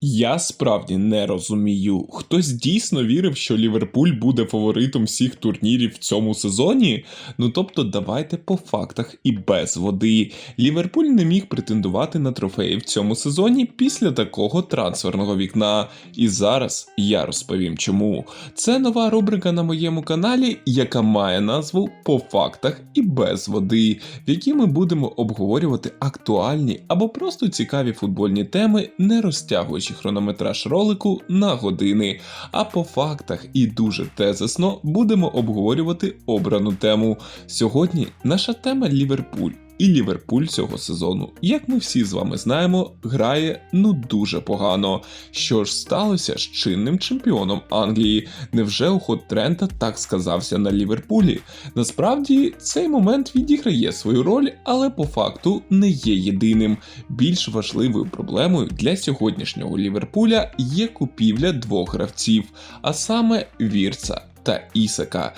Я справді не розумію. Хтось дійсно вірив, що Ліверпуль буде фаворитом всіх турнірів в цьому сезоні. Ну тобто, давайте по фактах і без води. Ліверпуль не міг претендувати на трофеї в цьому сезоні після такого трансферного вікна. І зараз я розповім чому. Це нова рубрика на моєму каналі, яка має назву По фактах і без води, в якій ми будемо обговорювати актуальні або просто цікаві футбольні теми, не розтягуючи хронометраж ролику на години. А по фактах і дуже тезисно будемо обговорювати обрану тему. Сьогодні наша тема Ліверпуль. І Ліверпуль цього сезону, як ми всі з вами знаємо, грає ну дуже погано. Що ж сталося з чинним чемпіоном Англії? Невже уход Трента так сказався на Ліверпулі? Насправді цей момент відіграє свою роль, але по факту не є єдиним. Більш важливою проблемою для сьогоднішнього Ліверпуля є купівля двох гравців, а саме Вірца. Та Ісака.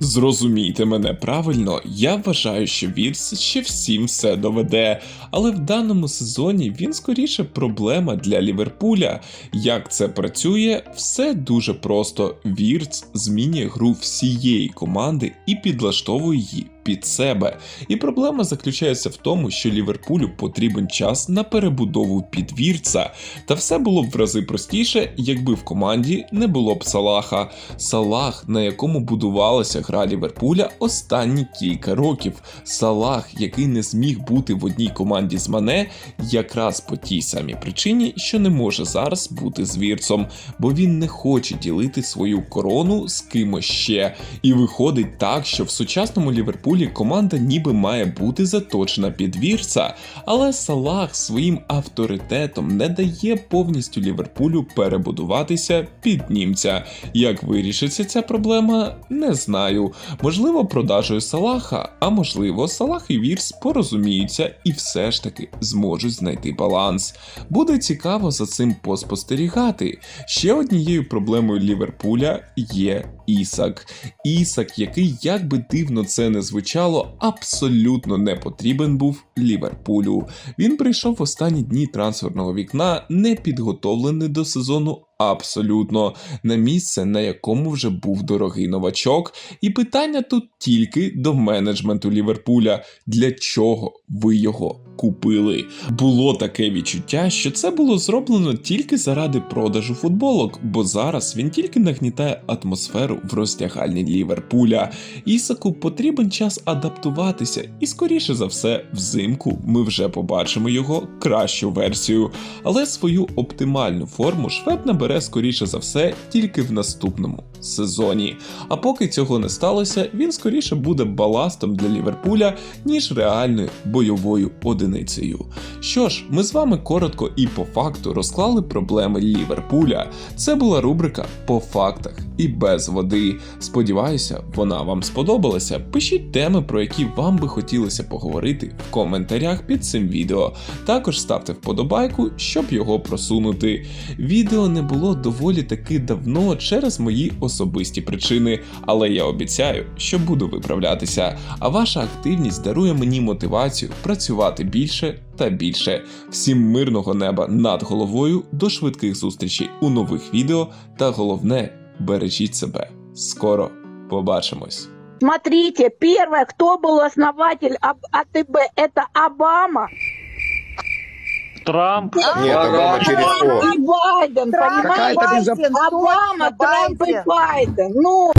Зрозумійте мене правильно, я вважаю, що Вірс ще всім все доведе, але в даному сезоні він скоріше проблема для Ліверпуля. Як це працює, все дуже просто. Вірц змінює гру всієї команди і підлаштовує її під себе. І проблема заключається в тому, що Ліверпулю потрібен час на перебудову під Вірца. Та все було б в рази простіше, якби в команді не було б Салаха. Салах, на якому будувалася гра Ліверпуля останні кілька років. Салах, який не зміг бути в одній команді з Мане, якраз по тій самій причині, що не може зараз бути з Вірцом, бо він не хоче ділити свою корону з кимось ще. І виходить так, що в сучасному Ліверпулі команда ніби має бути заточена під Вірца, але Салах своїм авторитетом не дає повністю Ліверпулю перебудуватися під німця. Як вирішиться ця проблема, не знаю. Можливо, продажею Салаха, а можливо, Салах і Вірс порозуміються і все ж таки зможуть знайти баланс. Буде цікаво за цим поспостерігати. Ще однією проблемою Ліверпуля є Ісак. Ісак, який, як би дивно це не звучало, абсолютно не потрібен був Ліверпулю. Він прийшов в останні дні трансферного вікна не підготовлений до сезону. Абсолютно на місце, на якому вже був дорогий новачок, і питання тут тільки до менеджменту Ліверпуля. Для чого ви його купили? Було таке відчуття, що це було зроблено тільки заради продажу футболок, бо зараз він тільки нагнітає атмосферу в роздягальні Ліверпуля. Ісаку потрібен час адаптуватися, і скоріше за все, взимку ми вже побачимо його кращу версію, але свою оптимальну форму швед набере скоріше за все тільки в наступному сезоні. А поки цього не сталося, він скоріше буде баластом для Ліверпуля, ніж реальною бойовою одиницею. Що ж, ми з вами коротко і по факту розклали проблеми Ліверпуля. Це була рубрика по фактах і без води. Сподіваюся, вона вам сподобалася. Пишіть теми, про які вам би хотілося поговорити в коментарях під цим відео. Також ставте вподобайку, щоб його просунути. Відео не було доволі таки давно через мої особисті причини, але я обіцяю, що буду виправлятися. А ваша активність дарує мені мотивацію працювати більше та більше. Всім мирного неба над головою, до швидких зустрічей у нових відео та головне, бережіть себе. Скоро побачимось. Смотрите, первое, кто был основатель АТБ, это Обама Трамп. Нет, Обама через О. и Байден, Какая-то понимаете? безоб- Обама, Трамп и Байден. Ну,